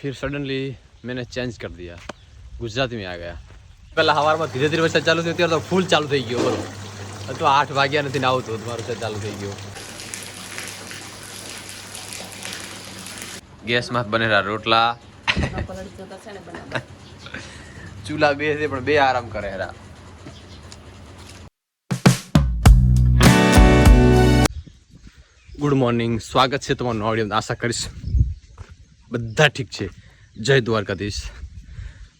फिर सडनली मैंने चेंज कर दिया ગુજરાતી में आ गया પહેલા સવારમાં ધીરે ધીરે વરસાદ ચાલુ થયો ત્યારે તો ફૂલ ચાલુ થઈ ગયો બોલો હવે તો આઠ વાગ્યા નથી ને આવતો તમારો વરસાદ ચાલુ થઈ ગયો ગેસમાં બનેલા રોટલા ચૂલા બે છે પણ બે આરામ કરે હેરા ગુડ મોર્નિંગ સ્વાગત છે તમારું નવા વિડીયોમાં આશા કરીશ બધા ઠીક છે. જય દ્વારકાધીશ.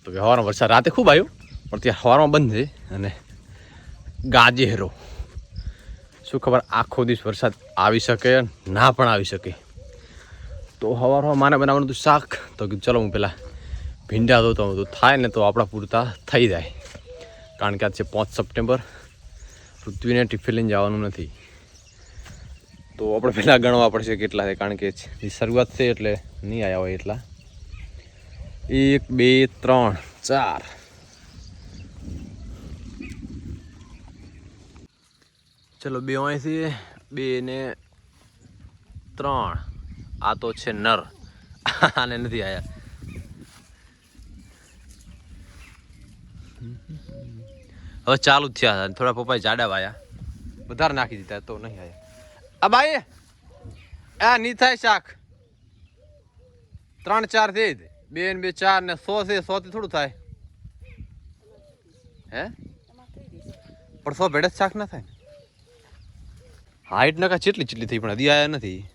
તો કે હવારમાં વરસાદ રાતે ખૂબ આવ્યો, પણ ત્યાં હવારમાં બંધ છે અને ગાજેરો. શું ખબર આખો દિવસ વરસાદ આવી શકે ના પણ આવી શકે. તો હવારમાં માને બનાવવાનું હતું શાક. તો કીધું ચલો હું પહેલાં ભીંડા હું તો થાય ને તો આપણા પૂરતા થઈ જાય. કારણ કે આજ છે પાંચ સપ્ટેમ્બર. પૃથ્વીને ટિફિન લઈને જવાનું નથી. તો આપણે પહેલાં ગણવા પડશે કેટલા છે કારણ કે શરૂઆત છે એટલે નહીં આવ્યા હોય એટલા. એક બે ત્રણ ચાર. ચલો બે અહીંથી બે ને ત્રણ. આ તો છે નર. આને નથી આવ્યા હવે ચાલુ જ થયા થોડા પપ્પાએ જાડા વાયા. વધારે નાખી દીધા તો નહીં આયા. એ આ નહીં થાય શાક. ત્રણ ચાર થઈ બે ને બે ચાર ને સો છે, સો થી થોડું થાય. હે? પણ સો ભેડે જ શાક ના થાય. હાઈટ નકા ચેટલી ચેટલી થઈ, પણ હજી આવ્યા નથી.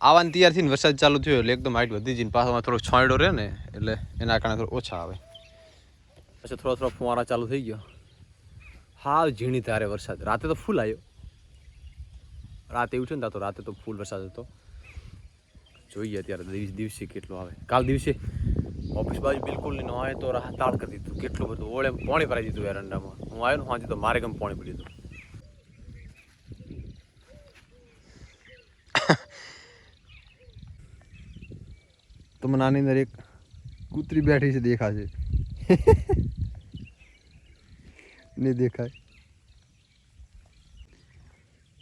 આવવાની તૈયાર થઈને વરસાદ ચાલુ થયો એટલે એકદમ હાઈટ વધી જઈને પાછો થોડો છોંયડો રહે ને, એટલે એના કારણે થોડો ઓછા આવે. પછી થોડો થોડો ફુવારા ચાલુ થઈ ગયો. હાવ ઝીણી તારે વરસાદ. રાતે તો ફૂલ આવ્યો. રાતે છે ને, તો રાતે તો ફૂલ વરસાદ હતો. જોઈએ અત્યારે દિવસ કેટલો આવે. કાલ દિવસે ઓફિસ બાજુ બિલકુલ નહીં આવે તો રાહ તાળ કરી દીધું. કેટલું બધું ઓળે પાણી ભરાઈ દીધું એરંડામાં હું આવ્યો ને વાંચી તો મારે ગમ પાણી પડી દીધું તો મને આની અંદર એક કૂતરી બેઠી છે દેખાશે. નહીં દેખાય.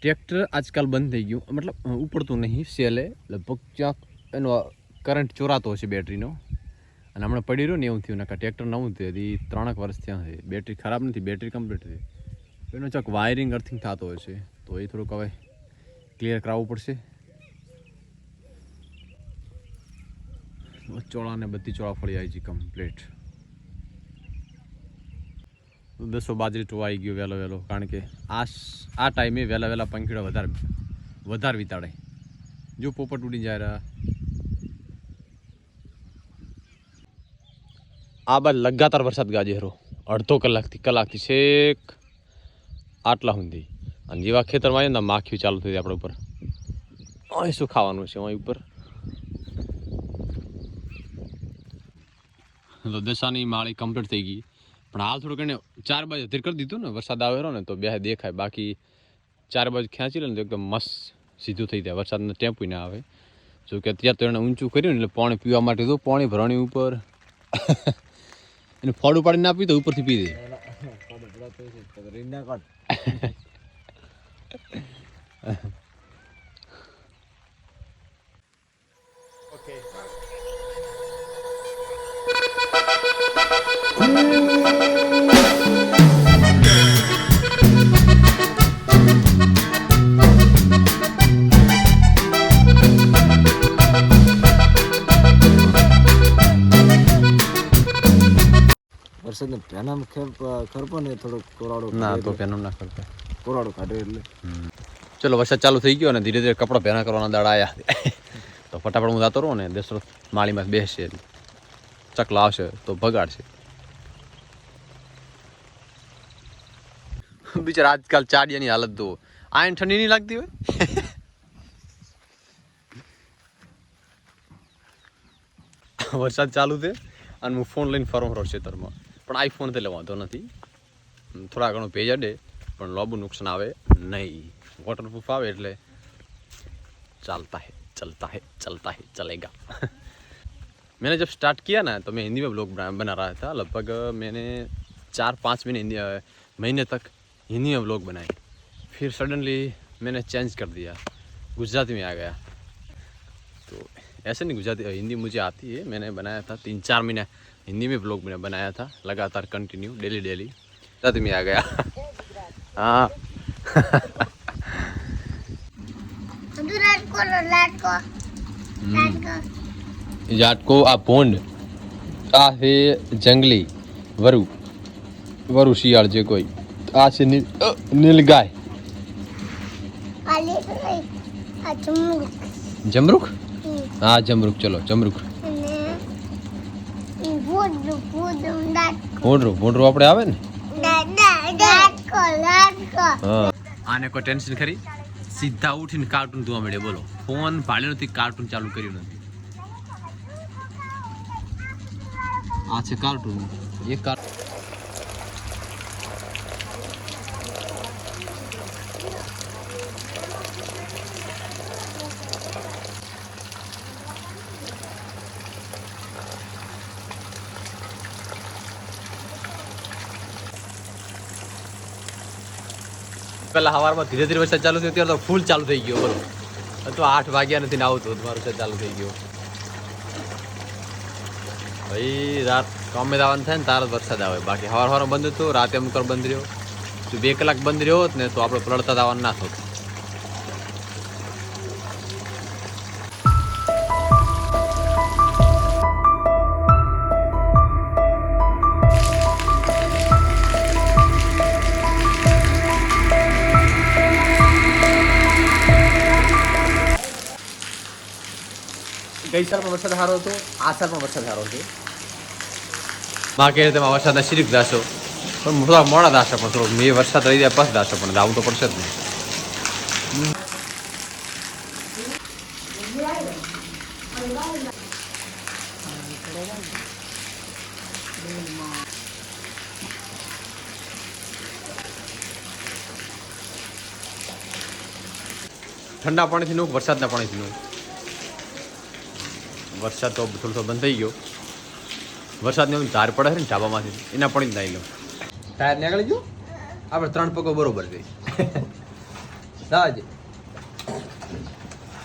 ટ્રેક્ટર આજકાલ બંધ થઈ ગયું. મતલબ ઉપડતું નહીં, સેલે. લગભગ ક્યાંક એનો કરંટ ચોરાતો હશે બેટરીનો. અને હમણાં પડી રહ્યો ને એવું થયું. નાખા ટ્રેક્ટર નવું થયું. હજી ત્રણેક વર્ષ ત્યાં છે. બેટરી ખરાબ નથી. બેટરી કમ્પ્લીટ થઈ એનો ચોક વાયરિંગ અર્થિંગ થતો હોય છે તો એ થોડુંક હવે ક્લિયર કરાવવું પડશે. ચોળા ને બધી ચોળા ફળી આવી છે કમ્પ્લીટ દસો બાજરી ટોવાઈ ગયો વહેલો વહેલો. કારણ કે આ આ ટાઈમે વહેલા વહેલા પંખીડો વધારે વધારે વિતાડે. જો પોપટ ઉડી જાય રહ્યા આ બાદ લગાતાર વરસાદ ગાજે હરો. અડધો કલાકથી કલાકથી છેક આટલા સુધી અને જેવા ખેતરમાં આવીએ ને માખી ચાલુ થઈ આપણા ઉપર. અહીં શું ખાવાનું છે અહીં ઉપર? તો દશાની માળી કમ્પ્લીટ થઈ ગઈ. પણ હાલ થોડુંક એને ચાર બાજુ અધીર કરી દીધું ને વરસાદ આવેલો ને તો બે દેખાય બાકી ચાર બાજુ ખેંચી લે ને તો એકદમ મસ્ત સીધું થઈ જાય વરસાદનો ટેમ્પુ ના આવે. જો કે અત્યારે તો એને ઊંચું કર્યું ને એટલે પાણી પીવા માટે તો પાણી ભરણી ઉપર એને ફળ ઉપાડીને ના પી તો ઉપરથી પી દે. વરસાદને પેનામાં ખેપ ખરપો ને થોડોક કોરાડો ના તો પેનું ના કરતા કોરાડો કાઢે એટલે. ચલો વરસાદ ચાલુ થઈ ગયો અને ધીરે ધીરે કપડાં પહેરા કરવાના દાડા આવ્યા તો ફટાફટ હું જતો રહું ને દેશરો માળીમાં બેસશે ચકલા આવશે તો ભગાડશે. બિચારા આજકાલ ચાડિયાની હાલત દો આયન ઠંડી નહીં લાગતી હોય વરસાદ ચાલુ છે અને હું ફોન લઈને ફરું રહું ખેતરમાં પણ આઈફોન એટલે વાંધો નથી થોડા ઘણું ભેજ અડે પણ લોબુ નુકસાન આવે નહીં વોટરપ્રૂફ આવે એટલે चलता है चलता है चलता है चलेगा मैंने जब स्टार्ट किया ना तो मैं हिंदी में ब्लॉग बना बना रहा था लगभग मैंने चार पाँच महीने हिंदी अ, महीने तक हिंदी में ब्लॉग बनाए फिर सडनली मैंने चेंज कर दिया गुजराती में आ गया तो ऐसे नहीं गुजराती हिंदी मुझे आती है मैंने बनाया था तीन चार महीने हिंदी में ब्लॉग मैंने बनाया था लगातार कंटिन्यू डेली डेली तद में आ गया हाँ બધું લાટકો લો લાટકો લાટકો જાટકો આ ભોંડ આ છે જંગલી વરુ વરુ શિયાળ જે કોઈ આ છે નીલ ચમડું જમરૂખ. હા જમરૂખ ચલો જમરૂખ ભૂંડું ભૂંડું ભોંડરું ભોંડરું આપણે આવે ને? હા. આને કોઈ ટેન્શન ખરી? સીધા ઉઠીને કાર્ટૂન જોવા મળે બોલો. ફોન ભાળ્યો નથી કાર્ટૂન ચાલુ કર્યું નથી. આ છે કાર્ટૂન એક કાર્ટૂન પેલા સવારમાં ધીરે ધીરે વરસાદ ચાલુ થયો, અત્યારે તો ફૂલ ચાલુ થઈ ગયો બરો તો આઠ વાગ્યા નથી ને આવતું હતું વરસાદ ચાલુ થઈ ગયો. ભાઈ, રાત કામે આવવાનું થાય ને તાર વરસાદ આવે. બાકી સવાર સવારમાં બંધ હતું રાતે અમુક બંધ રહ્યો. જો બે કલાક બંધ રહ્યો હોત ને તો આપણે પલળતા આવવાનું ના થતું. ગઈ સાલ પણ વરસાદ સારો હતો? આ સાલ પણ વરસાદ સારો હતો. માં કહે તેમાં વરસાદના શિરીફ દાશો પણ થોડા મોડા દાશો પણ થોડોક મેં વરસાદ રહી જાય પછી દાશો પણ દાવું તો પડશે જ નહીં. ઠંડા પાણીથી નું વરસાદના પાણીથી નું? વરસાદ તો થોડો થોડો બંધ થઈ ગયો. વરસાદની એમ ધાર પડે છે ને ઢાબામાંથી એના પણ જ નાઈ લો. ટાયર નીકળી ગયું? આપણે ત્રણ પગો બરોબર ગઈ સાજ.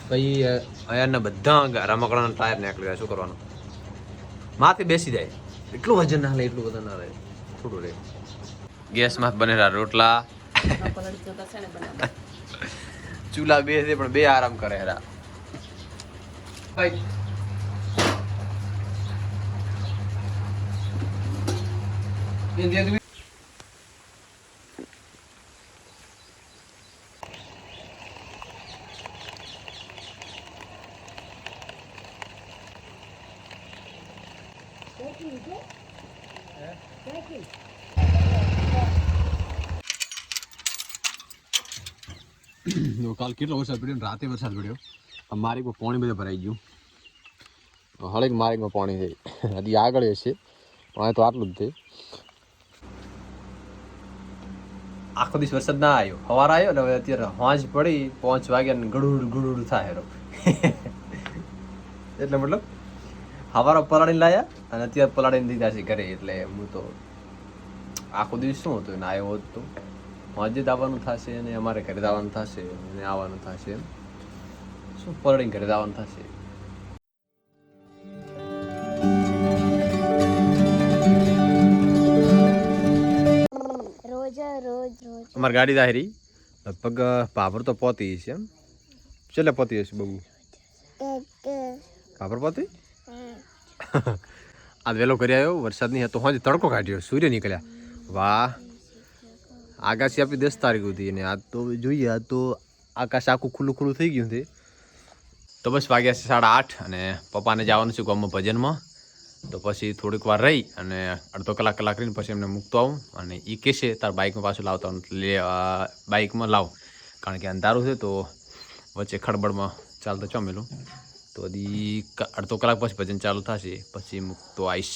પછી અહીંયાના બધા રમકડાના ટાયર નીકળી ગયા શું કરવાનું? માથે બેસી જાય. એટલું વજન ના લે એટલું બધું ના રહે થોડું રહે ગેસમાં બનેલા રોટલા. ચૂલા બે છે પણ બે આરામ કરે હેરા. ભાઈ કાલ કેટલો વરસાદ પડ્યો રાતે વરસાદ પડ્યો. આ મારીકમાં પાણી બધે ભરાઈ ગયું. હળેક માર્ગમાં પાણી થઈ હજી આગળ હશે. પણ તો આટલું જ થઈ આખો દિવસ વરસાદ ના આવ્યો. સવાર આવ્યો ને હવે અત્યારે હોંજ પડી, પાંચ વાગ્યા ને ગળુડ ગળુડ થાય હેરો એટલે મતલબ સવારે પલાળીને લાયા અને અત્યારે પલાળીને દીધા છે ઘરે. એટલે હું તો આખો દિવસ શું હતું ને આવ્યો હોત તો? હોજે આવવાનું થશે અને અમારે ઘરે દાવાનું થશે અને આવવાનું થશે શું પલાળીને ઘરે દાવાનું થશે? અમારી ગાડી દાહેરી. લગભગ ભાભર તો પોતી છે એમ. ચેલે પોતી હશે બહુ ભાભર પોતી? આ વહેલો કરી આવ્યો વરસાદ નહીં હતો હોજ તડકો કાઢ્યો સૂર્ય નીકળ્યા. વાહ. આકાશી આપી દસ તારીખ હતી અને આજ તો જોઈએ આજ તો આકાશ આખું ખુલ્લું ખુલ્લું થઈ ગયું છે. તો બસ વાગ્યા છે સાડા આઠ અને પપ્પાને જવાનું છે ગામમાં ભજનમાં. તો પછી થોડીક વાર રહી અને અડધો કલાક કલાક રહીને પછી એમને મૂકતો આવું અને એ કહેશે, તાર બાઇકમાં પાછું લાવતા. લે બાઇકમાં લાવ કારણ કે અંધારું છે તો વચ્ચે ખડબડમાં ચાલતો ચમેલું તો હજી અડધો કલાક પછી ભજન ચાલુ થશે, પછી મૂકતો આવીશ